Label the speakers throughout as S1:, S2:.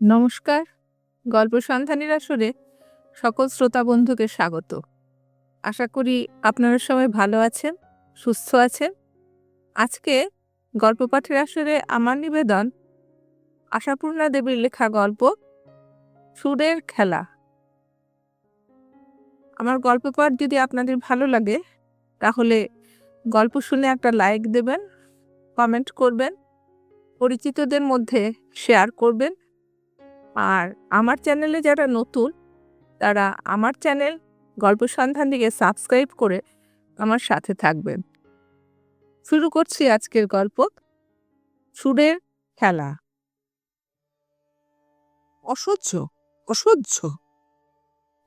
S1: নমস্কার, গল্প সন্ধানীর আসরে সকল শ্রোতা বন্ধুকে স্বাগত। আশা করি আপনারা সবাই ভালো আছেন, সুস্থ আছেন। আজকে গল্প পাঠের আসরে আমার নিবেদন আশাপূর্ণা দেবীর লেখা গল্প, সুরের খেলা। আমার গল্প পাঠ যদি আপনাদের ভালো লাগে, তাহলে গল্প শুনে একটা লাইক দেবেন, কমেন্ট করবেন, পরিচিতদের মধ্যে শেয়ার করবেন আর আমার চ্যানেলে যারা নতুন, তারা আমার চ্যানেল গল্প সন্ধান দিকে সাবস্ক্রাইব করে আমার সাথে থাকবেন। শুরু করছি আজকের গল্প, সুরের খেলা। অসহ্য অসহ্য।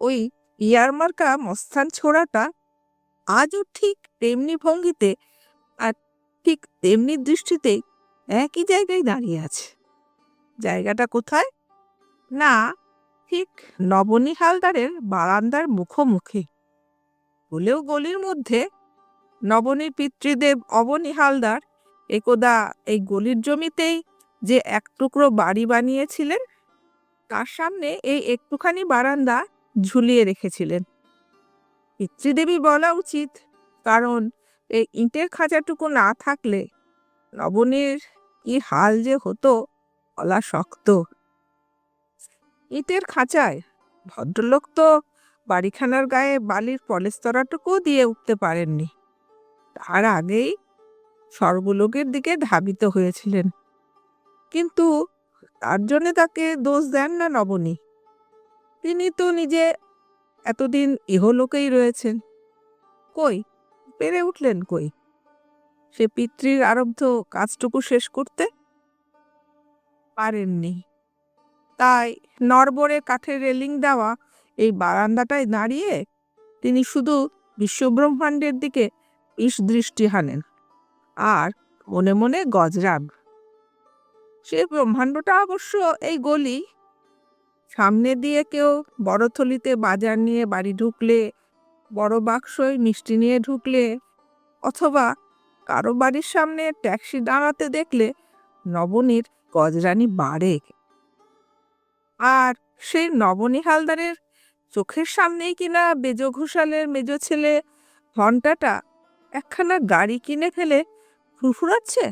S1: ওই ইয়ারমার্কা মস্তান ছোড়াটা আজও ঠিক তেমনি ভঙ্গিতে আর ঠিক তেমনি দৃষ্টিতে একই জায়গায় দাঁড়িয়ে আছে। জায়গাটা কোথায়? না, ঠিক নবনী হালদারের বারান্দার মুখোমুখি। হলেও গলির মধ্যে নবনীর পিতৃদেব অবনী হালদার একদা এই গলির জমিতেই যে এক টুকরো বাড়ি বানিয়েছিলেন, তার সামনে এই একটুখানি বারান্দা ঝুলিয়ে রেখেছিলেন। পিতৃদেবী বলা উচিত, কারণ এই ইটের খাঁচাটুকু না থাকলে নবনীর কি হাল যে হতো বলা শক্ত। ইটের খাঁচায়। ভদ্রলোক তো বাড়িখানার গায়ে বালির পলেস্তরাটুকুও দিয়ে উঠতে পারেননি। তার আগেই স্বর্গলোকের দিকে ধাবিত হয়েছিলেন। কিন্তু তার জন্যে তাকে দোষ দেন না নবনী। তিনি তো নিজে এতদিন ইহলোকেই রয়েছেন। কই, পেরে উঠলেন কই? সে পিতৃর আরব্ধ কাজটুকু শেষ করতে পারেননি। তাই নরবরে কাঠের রেলিং দেওয়া এই বারান্দাটায় দাঁড়িয়ে তিনি শুধু বিশ্বব্রহ্মাণ্ডের দিকে ইস দৃষ্টি হানেন আর মনে মনে গজরাগ সে ব্রহ্মাণ্ডটা অবশ্য এই গলি। সামনে দিয়ে কেউ বড় থলিতে বাজার নিয়ে বাড়ি ঢুকলে, বড় বাক্সয় মিষ্টি নিয়ে ঢুকলে, অথবা কারও বাড়ির সামনে ট্যাক্সি দাঁড়াতে দেখলে নবনীর গজরানি বাড়ে। আর সেই নবনী হালদারের চোখের সামনেই কিনা বেজো ঘোষালের মেজ ছেলে ঘন্টাটা একখানা গাড়ি কিনে ফেলে ফুরফুরাচ্ছে?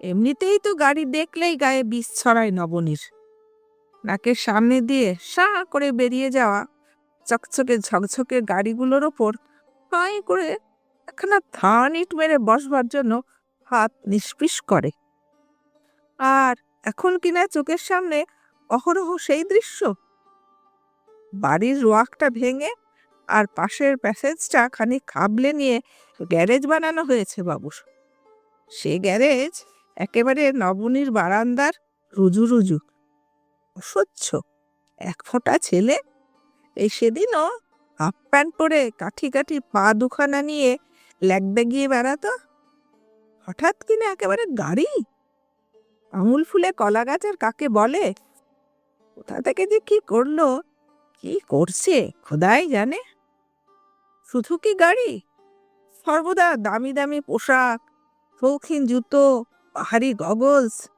S1: এমনিতেই তো গাড়ি দেখলেই গায়ে বিষ ছড়ায় নবনীর। নাকের সামনে দিয়ে সা করে বেরিয়ে যাওয়া চকচকে ঝকঝকে গাড়িগুলোর ওপর হাই করে একখানা থান ইট মেরে বসবার জন্য হাত নিষ্পিস করে। আর এখন কিনা চোখের সামনে অহরহ সেই দৃশ্য? বাড়ির ওয়াকটা ভেঙে আর পাশের প্যাসেজটা খানিক খাবলে নিয়ে গ্যারেজ বানানো হয়েছে বাবুর সে গ্যারেজ একেবারে নবনীর বারান্দার রুজু রুজু অসহ্য এক ফোঁটা ছেলে। এই সেদিনও হাফ প্যান্ট পরে কাঠি কাঠি পা দুখানা নিয়ে ল্যাগদা গিয়ে বেড়াতো? হঠাৎ কিনা একেবারে গাড়ি? আঙুল ফুলে কলা গাছের কাকে বলে? কোথা থেকে যে কি করল? কি করছে? খোদাই জানে। শুধু কি গাড়ি? সর্বদা দামি দামি পোশাক, শৌখিন জুতো, পাহাড়ি গগলস।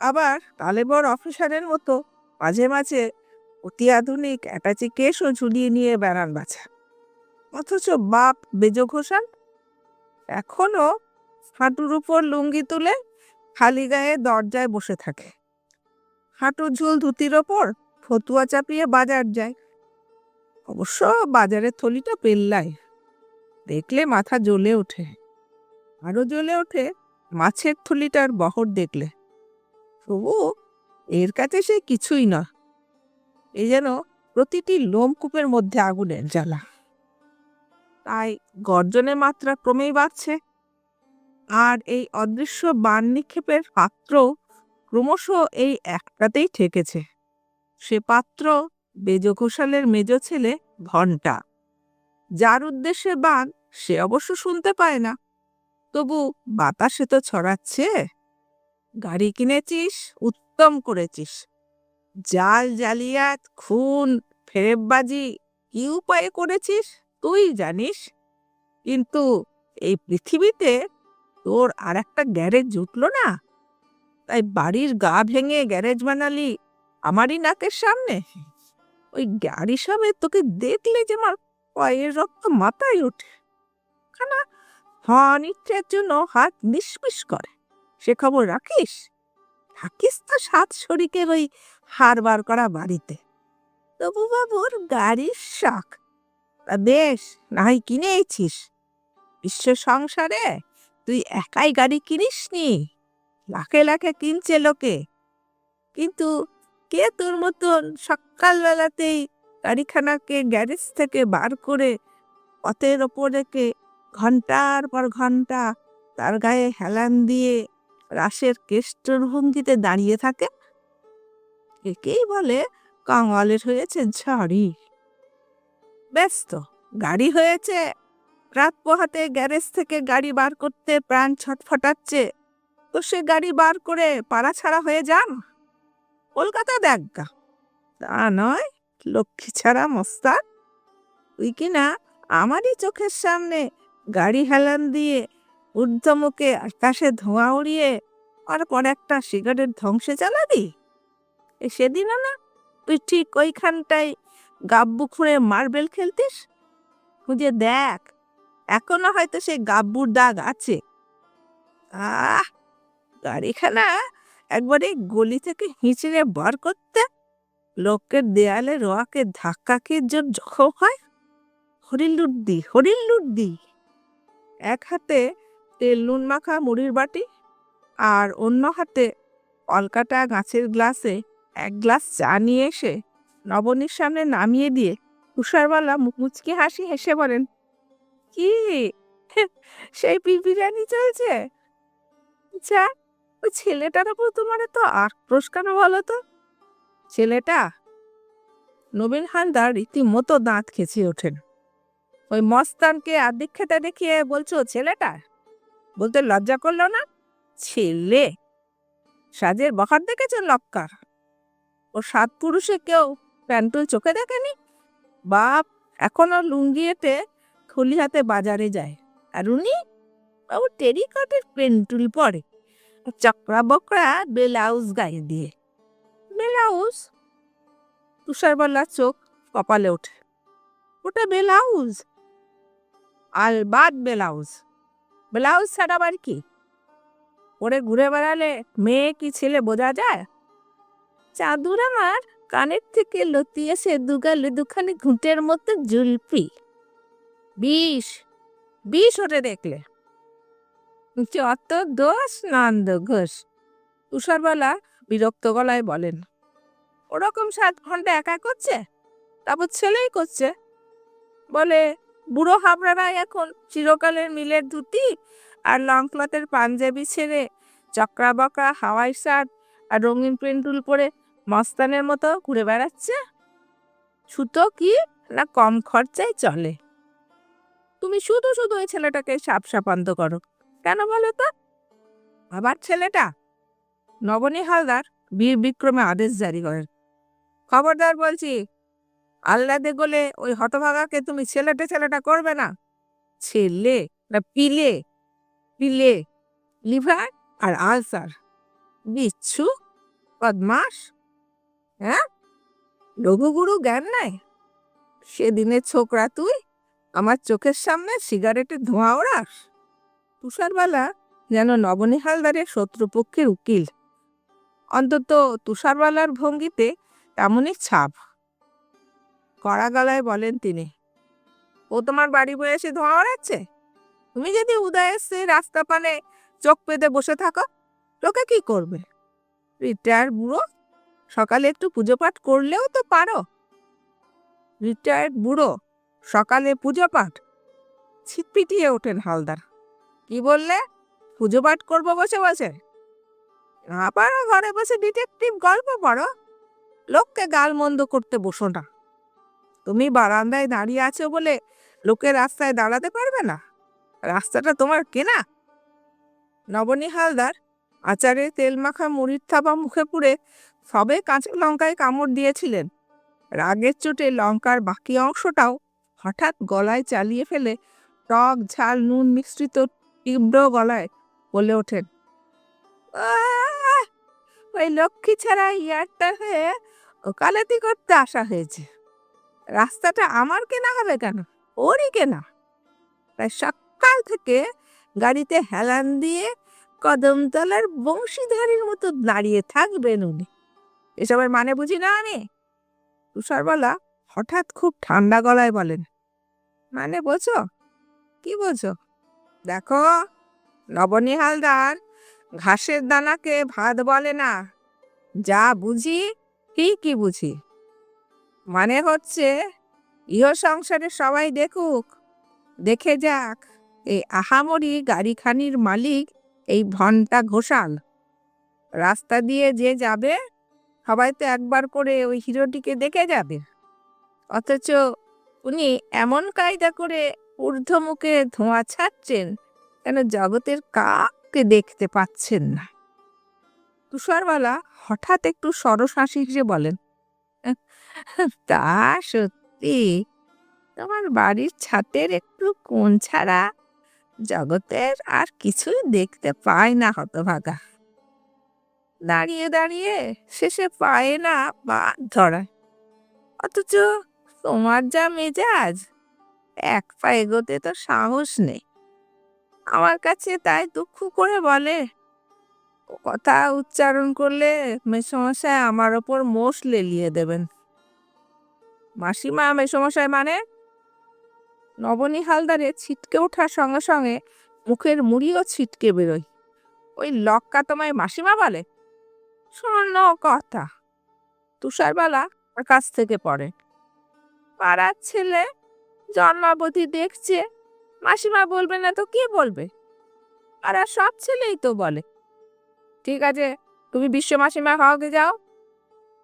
S1: আবার তালেবর অফিসারের মতো মাঝে মাঝে অতি আধুনিক অ্যাটাচি কেসও ঝুলিয়ে নিয়ে বেড়ান বাছা। অথচ বাপ বেজো ঘোষাল এখনও হাঁটুর উপর লুঙ্গি তুলে খালি গায়ে দরজায় বসে থাকে। হাঁটুর ঝুল ধুতির ওপর ফতুয়া চাপিয়ে বাজার যায়। অবশ্য বাজারের থলিটা পেল্লায়। দেখলে মাথা জ্বলে ওঠে। আরও জ্বলে ওঠে মাছের থলিটার বহর দেখলে। তবু এর কাছে সে কিছুই না। এ যেন প্রতিটি লোমকূপের মধ্যে আগুনের জ্বালা। তাই গর্জনের মাত্রা ক্রমেই বাড়ছে। আর এই অদৃশ্য বান নিক্ষেপের পাত্র ক্রমশ এই একটাতেই ঠেকেছে। সে পাত্র বেজো ঘোষালের মেজ ছেলে ঘণ্টা যার উদ্দেশ্যে বান, সে অবশ্য শুনতে পায় না। তবু বাতাসে তো ছড়াচ্ছে। গাড়ি কিনেছিস, উত্তম করেছিস। জাল জালিয়াত, খুন, ফেরেববাজি, কি উপায়ে করেছিস তুই জানিস। কিন্তু এই পৃথিবীতে তোর আর একটা গ্যারেজ জুটলো না? তাই বাড়ির গা ভেঙে গ্যারেজ বানালি আমারই নাকের সামনে? ওই গাড়ি সবে তোকে দেখলে যে আমার পায়ের রক্ত মাথায় ওঠে। খানা অনিচ্ছের জন্য হাত নিষ্পিস করে। সে খবর রাখিস? থাকিস তো সাত শরিকের ওই হার বার করা বাড়িতে। তবু বাবুর গাড়ির শখ তা বেশ নাই কিনেছিস। বিশ্ব সংসারে তুই একাই গাড়ি কিনিসনি? লাখে লাখে কিনছে লোকে। কিন্তু কে তোর মতন সকালবেলাতেই গাড়িখানাকে গ্যারেজ থেকে বার করে পথের ওপর রেখে ঘণ্টার পর ঘণ্টা তার গায়ে হেলান দিয়ে রাসের কেষ্টর ভঙ্গিতে দাঁড়িয়ে থাকে? একেই বলে কাঙালের হয়েছে ঝাড়ি। ব্যস্ত, গাড়ি হয়েছে। রাত পোহাতে গ্যারেজ থেকে গাড়ি বার করতে প্রাণ ছটফটাচ্ছে। তো সে গাড়ি বার করে পাড়া ছাড়া হয়ে যান? কলকাতা দেখগা তা নয়, লক্ষ্মী ছাড়া মস্তান। তুই কি না আমারই চোখের সামনে গাড়ি হেলান দিয়ে ঊর্ধ্বমুখে আকাশে ধোঁয়া উড়িয়ে আর পর একটা সিগারেট ধ্বংসে চালাবি? এ সেদিনও না তুই ঠিক ওইখানটায় গাব্বু খুঁড়ে মার্বেল খেলতিস? খুঁজে দেখ, এখনও হয়তো সেই গাব্বুর দাগ আছে। আহ! গাড়িখানা একবারে গলি থেকে হিঁচড়ে বার করতে লোকের দেয়ালে রোয়াকে ধাক্কা খেয়ে জোর জখম হয়। হরিল হরিণ লুট দি এক হাতে তেল, নুন মাখা মুড়ির বাটি আর অন্য হাতে অলকাটা গাছের গ্লাসে এক গ্লাস চা নিয়ে এসে নবনীর সামনে নামিয়ে দিয়ে তুষারবালা মুচকি হাসি হেসে বলেন, কি? সেই বিরিয়ানি চলছে? যা ওই ছেলেটার উপর তোমার তো আক্রোশ কেন বলো তো? ছেলেটা? নবীন হালদার রীতিমতো দাঁত খেঁচিয়ে ওঠেন। ওই মস্তানকে আর্ধেক খেতে দেখিয়ে বলছো, ছেলেটা? বলতে লজ্জা করল না? ছেলে? সাজের বখার দেখেছেন লক্কার? ও সাত পুরুষে কেউ প্যান্টুল চোখে দেখেনি? বাপ, এখনও লুঙ্গিয়েতে খুলি হাতে বাজারে যায়। আর উনি? বাবু, টেরিকটের পেন্টুল পরে। চকরা বকরা ব্লাউজ গায়ে দিয়ে। ব্লাউজ তুষারবালা চোখ, কপালে ওঠে। ওটা ব্লাউজ আলবাদ ব্লাউজ ব্লাউজ ছাড়া আবার কি? ওরে ঘুরে বেড়ালে মেয়ে কি ছেলে বোঝা যায়? চাদুর আমার কানের থেকে লতিয়েছে দুগালে দুখানি ঘুঁটের মধ্যে জুলপি বিষ বিষ ওরে দেখলে। যত দোষ নন্দ ঘোষ। তুষারবালা বিরক্ত গলায় বলেন, ওরকম সাত ঘণ্টা একা করছে? তারপর ছেলেই করছে? বলে, বুড়ো হাবড়ারা এখন চিরকালের মিলের ধুতি আর লং ক্লথের পাঞ্জাবি ছেড়ে চক্রা বকরা হাওয়াই শার্ট আর রঙিন পেন্টুল পরে মস্তানের মতো ঘুরে বেড়াচ্ছে? সুতো কি না কম খরচায় চলে? তুমি শুধু শুধু ওই ছেলেটাকে সাপ সাপান্ত করো। কেন বলো তো? আবার ছেলেটা নবনী হালদার বীর বিক্রমে আদেশ জারি করেন। খবরদার বলছি আল্লাদে গোলে ওই হতভাগাকে তুমি ছেলেটে ছেলেটা করবে না? ছেলে না পিলে? পিলে, লিভার আর আলসার। বিচ্ছু বদমাস হ্যাঁ? লঘুগুরু জ্ঞান নাই? সেদিনের ছোকরা তুই আমার চোখের সামনে সিগারেটের ধোঁয়া ওড়াস? তুষারবালা যেন নবনী হালদারের শত্রুপক্ষের উকিল। অন্তত তুষারবালার ভঙ্গিতে তেমনই ছাপ। কড়া গলায় বলেন তিনি, ও তোমার বাড়ি বয়ে এসে ধোঁয়া ওড়াচ্ছে? তুমি যদি উদয় এসে রাস্তা পানে চোখ পেতে বসে থাকো, লোকে কি করবে? রিটায়ার বুড়ো, সকালে একটু পুজো পাঠ করলেও তো পারো। রিটায়ার্ড বুড়ো, সকালে পুজো পাঠ ছিটপিটিয়ে ওঠেন হালদার। কি বললে? পুজো পাঠ করব বসে বসে। পারো ঘরে বসে ডিটেকটিভ গল্প পড়ো। লোককে গাল মন্দ করতে বসো না। তুমি বারান্দায় দাঁড়িয়ে আছো বলে লোকে রাস্তায় দাঁড়াতে পারবে না। রাস্তাটা তোমার কেনা? নবনী হালদার আচারে তেল মাখা মুড়ির থাবা মুখে পুড়ে সবে কাঁচা লঙ্কায় কামড় দিয়েছিলেন। রাগের চোটে লঙ্কার বাকি অংশটাও হঠাৎ গলায় চালিয়ে ফেলে টক ঝাল নুন মিশ্রিত তীব্র গলায় বলে ওঠেন, "আহ! ওই লক্ষ্মী ছাড়া ইয়ারটা হয়ে ওকালতি করতে আসা হয়েছে। রাস্তাটা আমার কেনা হবে কেন? ওরই কেনা? প্রায় সকাল থেকে গাড়িতে হেলান দিয়ে কদমতলার বংশীধারীর মতো দাঁড়িয়ে থাকবেন উনি। এসবের মানে বুঝি না আমি? তুষারবালা হঠাৎ খুব ঠান্ডা গলায় বলেন মানে বোঝো? কি বোঝো? দেখো নবনী হালদার ঘাসের দানাকে ভাত বলে না। যা বুঝি, ঠিকই বুঝি। মানে হচ্ছে, ইহ সংসারে সবাই দেখুক। দেখে যাক, এই আহামরি গাড়িখানির মালিক এই ভন্টা ঘোষাল। রাস্তা দিয়ে যে যাবে, সবাই তো একবার করে ওই হিরোটিকে দেখে যাবে। অথচ উনি এমন কায়দা করে ঊর্ধ্বমুখে ধোঁয়া ছাড়ছেন, কেন জগতের কাককে দেখতে পাচ্ছেন না? তুষারওয়ালা হঠাৎ একটু সরস হাসি হেসে বলেন, তা সত্যি? তোমার বাড়ির ছাদের একটু কোণ ছাড়া জগতের আর কিছুই দেখতে পায় না, হতভাগা। দাঁড়িয়ে দাঁড়িয়ে শেষে পায় না পা ধরায়। অথচ তোমার যা মেজাজ এক পা এগোতে তো সাহস নেই। আমার কাছে তাই দুঃখ করে বলে কথা উচ্চারণ করলে মেসমশাই আমার ওপর মোষ লেলিয়ে দেবেন। মাসিমা, মেসমশাই মানে? নবনী হালদারে ছিটকে ওঠার সঙ্গে সঙ্গে মুখের মুড়িও ছিটকে বেরোয়। ওই লক্কা তোমায় মাসিমা বলে? শোন কথা, তুষারবালা ওর কাছ থেকে পড়ে। পাড়ার ছেলে জন্মাবধি দেখছে মাসিমা বলবে না তো কে বলবে? আর সব ছেলেই তো বলে। ঠিক আছে তুমি বিশ্ব মাসিমা খাওয়াকে যাও।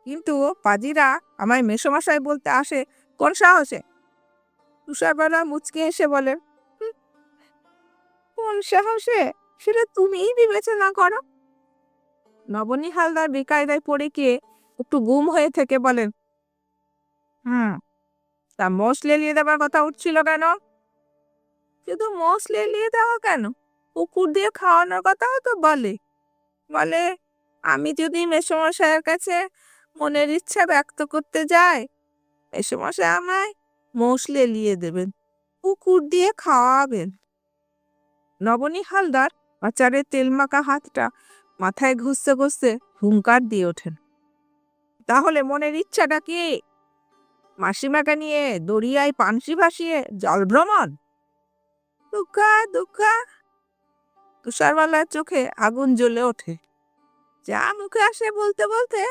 S1: কিন্তু পাজিরা আমায় মেসোমশাই বলতে আসে কোন সাহসে? তুষারবালা মুচকে এসে বলে "হুঁ, কোন সাহসে? সেটা তুমিই বিবেচনা করো। নবনী হালদার বেকায়দায় পড়ে গিয়ে একটু গুম হয়ে থেকে বলেন হুম তা মোষ লেলিয়ে দেওয়ার কথা উঠছিল কেন? শুধু মোষ লেলিয়ে দেওয়া কেন? পুকুর দিয়ে খাওয়ানোর কথাও তো বলে। বলে, আমি যদি মেসোমশাইয়ের কাছে মনের ইচ্ছা ব্যক্ত করতে যাই, মেসোমশাই আমায় মোষ লেলিয়ে দেবেন পুকুর দিয়ে খাওয়াবেন। নবনী হালদার আচারের তেলমাখা হাতটা মাথায় ঘুষতে ঘুষতে হুঙ্কার দিয়ে ওঠেন। তাহলে মনের ইচ্ছাটা কি? মাসিমাকে নিয়ে দরিয়ায় পানসি ভাসিয়ে জল ভ্রমণ। দুঃখা দুঃখা। তুষারওয়ালার চোখে আগুন জ্বলে ওঠে। যা মুখে আসে বলতে বলতে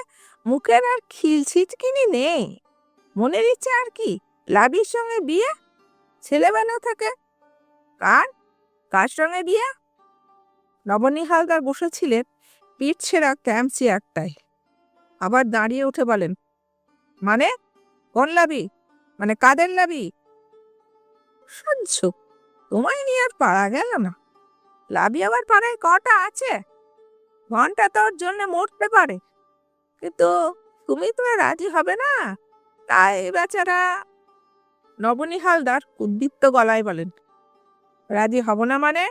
S1: মুখের আর খিলছিটকিনি নেই। মনের ইচ্ছা আর কি? লাবির সঙ্গে বিয়ে? ছেলেবেলা থাকে? কার? কার সঙ্গে বিয়ে? নবনী হালদার বসেছিলেন পিঠ ছেঁড়া ক্যাম্প চেয়ারটায়। আবার দাঁড়িয়ে উঠে বলেন মানে কোন লাবি? মানে কাদের লাবি? সহ্য, তোমায় নিয়ে আর পাড়া গেল না। লাবি আবার পাড়ায় কটা আছে? ঘণ্টা তোর জন্য মরতে পারে। কিন্তু তুমি তো রাজি হবে না। তাই বেচারা নবনী হালদার উদ্দীপ্ত গলায় বলেন, রাজি হব না মানে?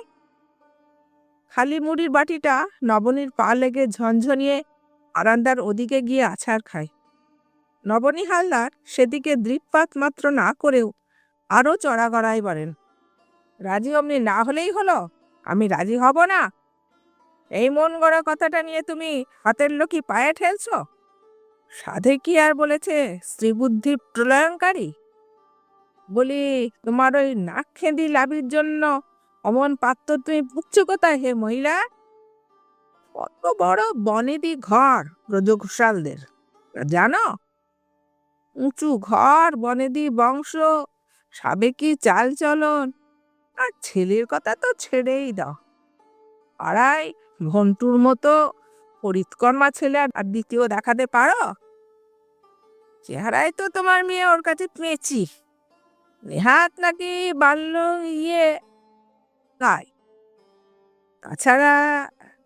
S1: খালি মুড়ির বাটিটা নবনীর পা লেগে ঝনঝনিয়ে আরান্দার ওদিকে গিয়ে আছাড় খায়। নবনী হালদার সেদিকে দৃকপাত মাত্র না করেও আরও চড়া গড়াই বলেন, রাজি অমনি না হলেই হলো? আমি রাজি হব না? এই মন গড়া কথাটা নিয়ে তুমি হাতের লোকই পায়ে ঠেলছ? সাধে কি আর বলেছে স্ত্রীবুদ্ধি প্রলয়ঙ্কারী বলি, তোমার ওই নাক খেঁদি লাভির জন্য অমন পাত্র তুমি পুচ্ছ কোথায় হে মহিলা? কত বড় বনেদি ঘর ব্রজ ঘোষালদের জানো উঁচু ঘর, বনেদি বংশ, সাবেকি চালচলন। আর ছেলের কথা তো ছেড়েই দাও। পাড়ায় ঘন্টুর মতো পরিৎকর্মা ছেলে আর দ্বিতীয় দেখাতে পারো? চেহারায় তো তোমার মেয়ে ওর কাছে পেঁচি। নেহাত নাকি বাল্য ইয়ে তাই তাছাড়া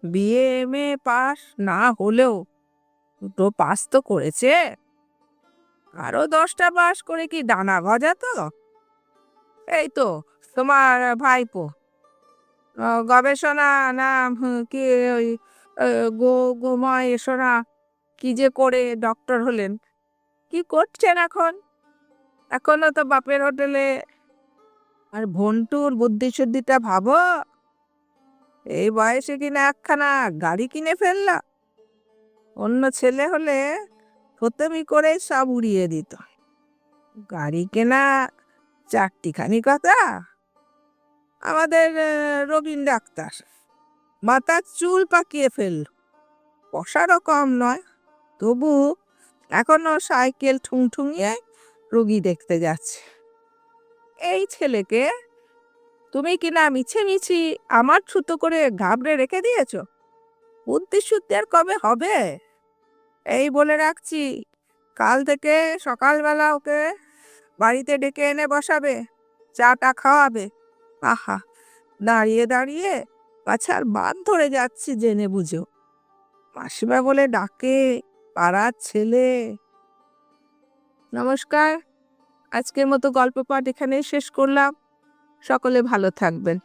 S1: বিয়ে এম এ পাস না হলেও দুটো পাস তো করেছে। আরও দশটা বাস করে কি ডানা গজা তো? এই তো, তোমার ভাইপো। গবেষণা না কি ওই গো গো মা এসো না কি যে করে ডক্টর হলেন? কি করছেন এখন? এখনও তো বাপের হোটেলে আর ভন্টুর বুদ্ধি শুদ্ধিটা ভাবো। এই বয়সে কিনা একখানা গাড়ি কিনে ফেললা। অন্য ছেলে হলে প্রথমই করে সব উড়িয়ে দিত। গাড়ি কেনা চারটিখানি কথা। আমাদের রবীন ডাক্তার, মাথার চুল পাকিয়ে ফেলল। পশারও কম নয়, তবু এখনও সাইকেল ঠুংঠুঙিয়ে রুগী দেখতে যাচ্ছে। এই ছেলেকে তুমি কিনা মিছে মিছি আমার ছুতো করে ঘাবড়ে রেখে দিয়েছ? বুদ্ধি শুদ্ধি আর কবে হবে? এই বলে রাখছি, কাল থেকে সকালবেলা ওকে বাড়িতে ডেকে এনে বসাবে, চাটা খাওয়াবে। আহা, দাঁড়িয়ে দাঁড়িয়ে পাছার বাদ ধরে যাচ্ছি জেনে বুঝো। মাসিমা বলে ডাকে, পাড়ার ছেলে। নমস্কার, আজকের মতো গল্প পাঠ এখানেই শেষ করলাম। সকলে ভালো থাকবেন।